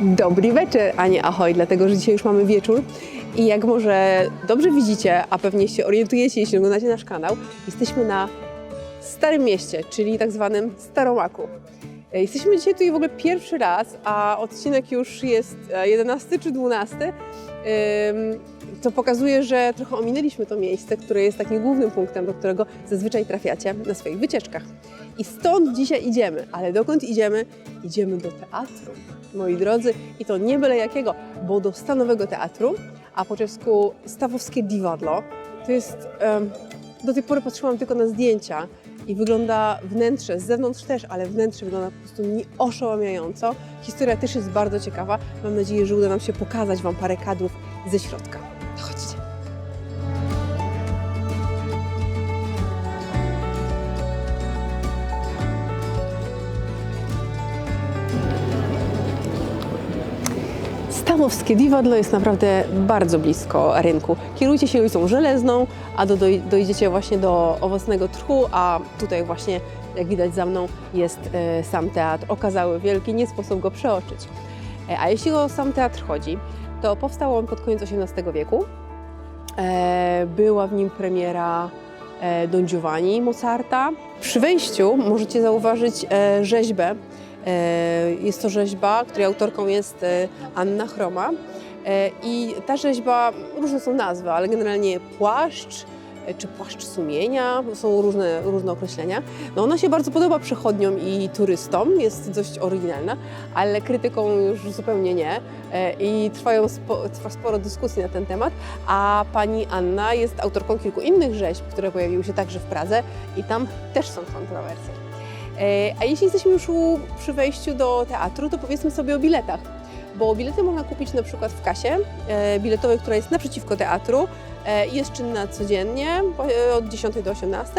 Dobry wieczór, a nie ahoj, dlatego że dzisiaj już mamy wieczór i jak może dobrze widzicie, a pewnie się orientujecie, jeśli oglądacie nasz kanał, jesteśmy na Starym Mieście, czyli tak zwanym Staromaku. E, Jesteśmy dzisiaj tutaj w ogóle pierwszy raz, a odcinek już jest e, 11 czy 12. Ym, To pokazuje, że trochę ominęliśmy to miejsce, które jest takim głównym punktem, do którego zazwyczaj trafiacie na swoich wycieczkach. I stąd dzisiaj idziemy. Ale dokąd idziemy? Idziemy do teatru, moi drodzy. I to nie byle jakiego, bo do Stanowego Teatru, a po czesku Stawowskie Divadlo. To jest... do tej pory patrzyłam tylko na zdjęcia i wygląda wnętrze, z zewnątrz też, ale wnętrze wygląda po prostu nieoszałamiająco. Historia też jest bardzo ciekawa. Mam nadzieję, że uda nam się pokazać Wam parę kadrów ze środka. Stawowskie Divadlo jest naprawdę bardzo blisko rynku. Kierujcie się ulicą Żelezną, a do, doj- dojdziecie właśnie do owocnego tchu, a tutaj właśnie, jak widać za mną, jest e, sam teatr okazały wielki, nie sposób go przeoczyć. E, a jeśli o sam teatr chodzi, to powstał on pod koniec XVIII wieku. E, była w nim premiera Don Giovanni Mozarta. Przy wejściu możecie zauważyć rzeźbę. E, jest to rzeźba, której autorką jest e, Anna Chroma. E, I ta rzeźba, różne są nazwy, ale generalnie płaszcz czy płaszcz sumienia, są różne, różne określenia. No ona się bardzo podoba przechodniom i turystom, jest dość oryginalna, ale krytykom już zupełnie nie. I trwają spo, trwa sporo dyskusji na ten temat, a pani Anna jest autorką kilku innych rzeźb, które pojawiły się także w Pradze i tam też są kontrowersje. E, A jeśli jesteśmy już przy wejściu do teatru, to powiedzmy sobie o biletach. Bo bilety można kupić na przykład w kasie e, biletowej, która jest naprzeciwko teatru e, i jest czynna codziennie od 10 do 18.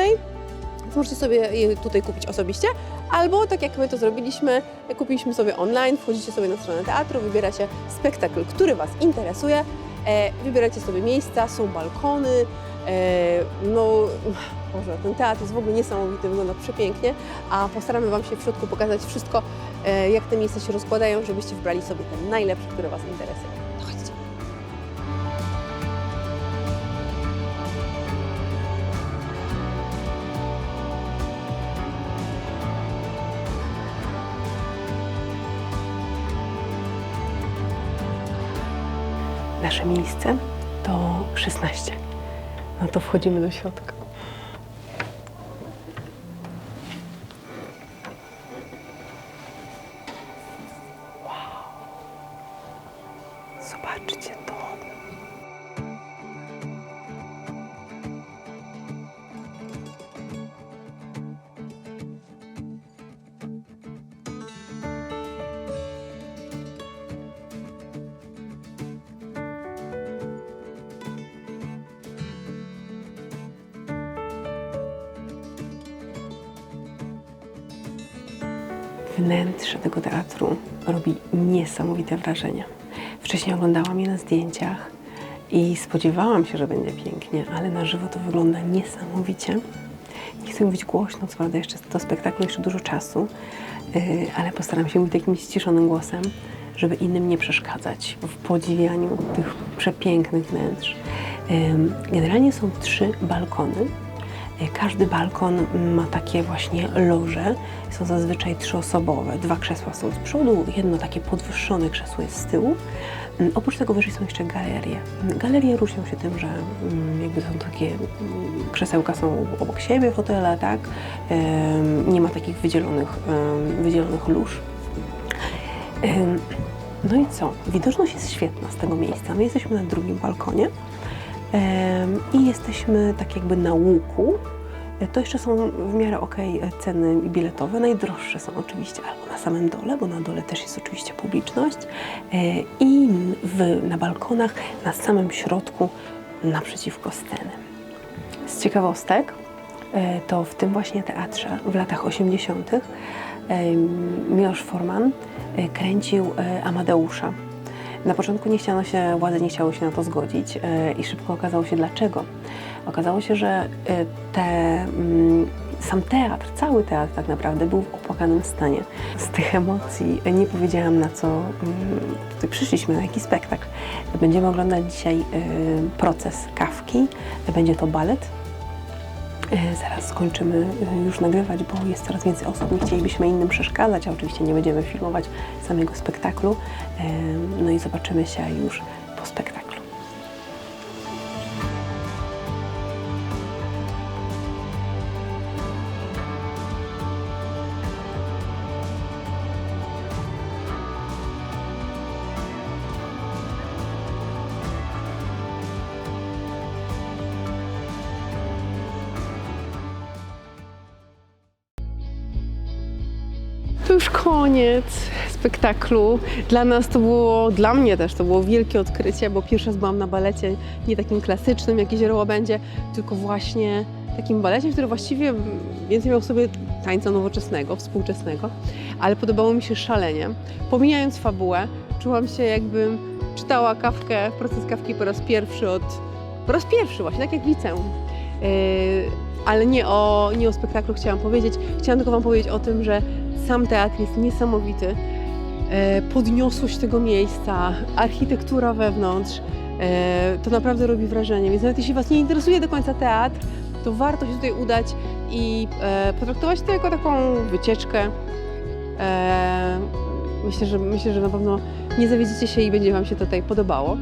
Więc Możecie sobie je tutaj kupić osobiście, albo tak jak my to zrobiliśmy, kupiliśmy sobie online, wchodzicie sobie na stronę teatru, wybieracie spektakl, który Was interesuje, wybieracie sobie miejsca, są balkony, no Boże, ten teatr jest w ogóle niesamowity, wygląda przepięknie, a postaramy Wam się w środku pokazać wszystko, e, jak te miejsca się rozkładają, żebyście wybrali sobie ten najlepszy, który Was interesuje. Nasze miejsce to 16. No to wchodzimy do środka. Zobaczcie to. Wnętrze tego teatru robi niesamowite wrażenie. Wcześniej oglądałam je na zdjęciach i spodziewałam się, że będzie pięknie, ale na żywo to wygląda niesamowicie. Nie chcę mówić głośno, co prawda jeszcze do spektaklu jeszcze dużo czasu, yy, ale postaram się mówić takim ściszonym głosem, żeby innym nie przeszkadzać w podziwianiu tych przepięknych wnętrz. Generalnie są trzy balkony, każdy balkon ma takie właśnie loże. Są zazwyczaj trzyosobowe. Dwa krzesła są z przodu, jedno takie podwyższone krzesło jest z tyłu. Mm, Oprócz tego wyżej są jeszcze galerie. Galerie różnią się tym, że mm, jakby są takie mm, krzesełka są obok siebie, fotele, tak? Nie ma takich wydzielonych, wydzielonych lóż. No i co? Widoczność jest świetna z tego miejsca. My jesteśmy na drugim balkonie. I jesteśmy tak jakby na łuku. E, To jeszcze są w miarę ok ceny biletowe. Najdroższe są oczywiście albo na samym dole, bo na dole też jest oczywiście publiczność. E, I w, na balkonach na samym środku naprzeciwko sceny. Z ciekawostek, e, to w tym właśnie teatrze w latach 80. em, Miłosz Forman e, kręcił e, Amadeusza. Na początku nie chciano się, władze nie chciały się na to zgodzić e, i szybko okazało się dlaczego. Okazało się, że e, te mm, sam teatr, cały teatr tak naprawdę był w opłakanym stanie. Z tych emocji nie powiedziałam na co mm, tutaj przyszliśmy, na jaki spektakl. Będziemy oglądać dzisiaj y, proces Kawki, będzie to balet. Y, Zaraz skończymy y, już nagrywać, bo jest coraz więcej osób. Nie chcielibyśmy innym przeszkadzać, a oczywiście nie będziemy filmować samego spektaklu. Y, No i zobaczymy się już po spektaklu. To już koniec spektaklu. Dla nas to było, dla mnie też to było wielkie odkrycie, bo pierwszy raz byłam na balecie nie takim klasycznym, jak Jezioro będzie, tylko właśnie takim balecie, który właściwie więcej miał w sobie tańca nowoczesnego, współczesnego, ale podobało mi się szalenie. Pomijając fabułę, czułam się jakbym czytała kawkę, proces kawki po raz pierwszy od, po raz pierwszy właśnie, tak jak w liceum. Yy, ale nie o, nie o spektaklu chciałam powiedzieć. Chciałam tylko Wam powiedzieć o tym, że sam teatr jest niesamowity. E, Podniosłość tego miejsca, architektura wewnątrz, e, to naprawdę robi wrażenie. Więc nawet jeśli Was nie interesuje do końca teatr, to warto się tutaj udać i e, potraktować to jako taką wycieczkę. Myślę, że, myślę, że na pewno nie zawiedziecie się i będzie Wam się tutaj podobało.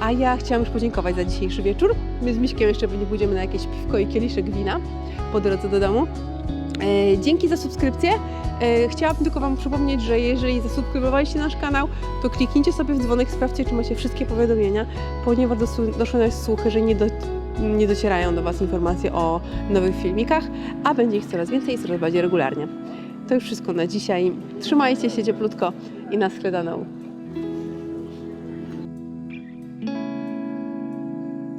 A ja chciałam już podziękować za dzisiejszy wieczór. My z Miśkiem jeszcze pewnie pójdziemy na jakieś piwko i kieliszek wina po drodze do domu. E, dzięki za subskrypcję. E, chciałabym tylko Wam przypomnieć, że jeżeli zasubskrybowaliście nasz kanał, to kliknijcie sobie w dzwonek, sprawdźcie, czy macie wszystkie powiadomienia, ponieważ doszły nas słuchy, że nie, do, nie docierają do Was informacje o nowych filmikach, a będzie ich coraz więcej i coraz bardziej regularnie. To już wszystko na dzisiaj. Trzymajcie się cieplutko i na skledaną.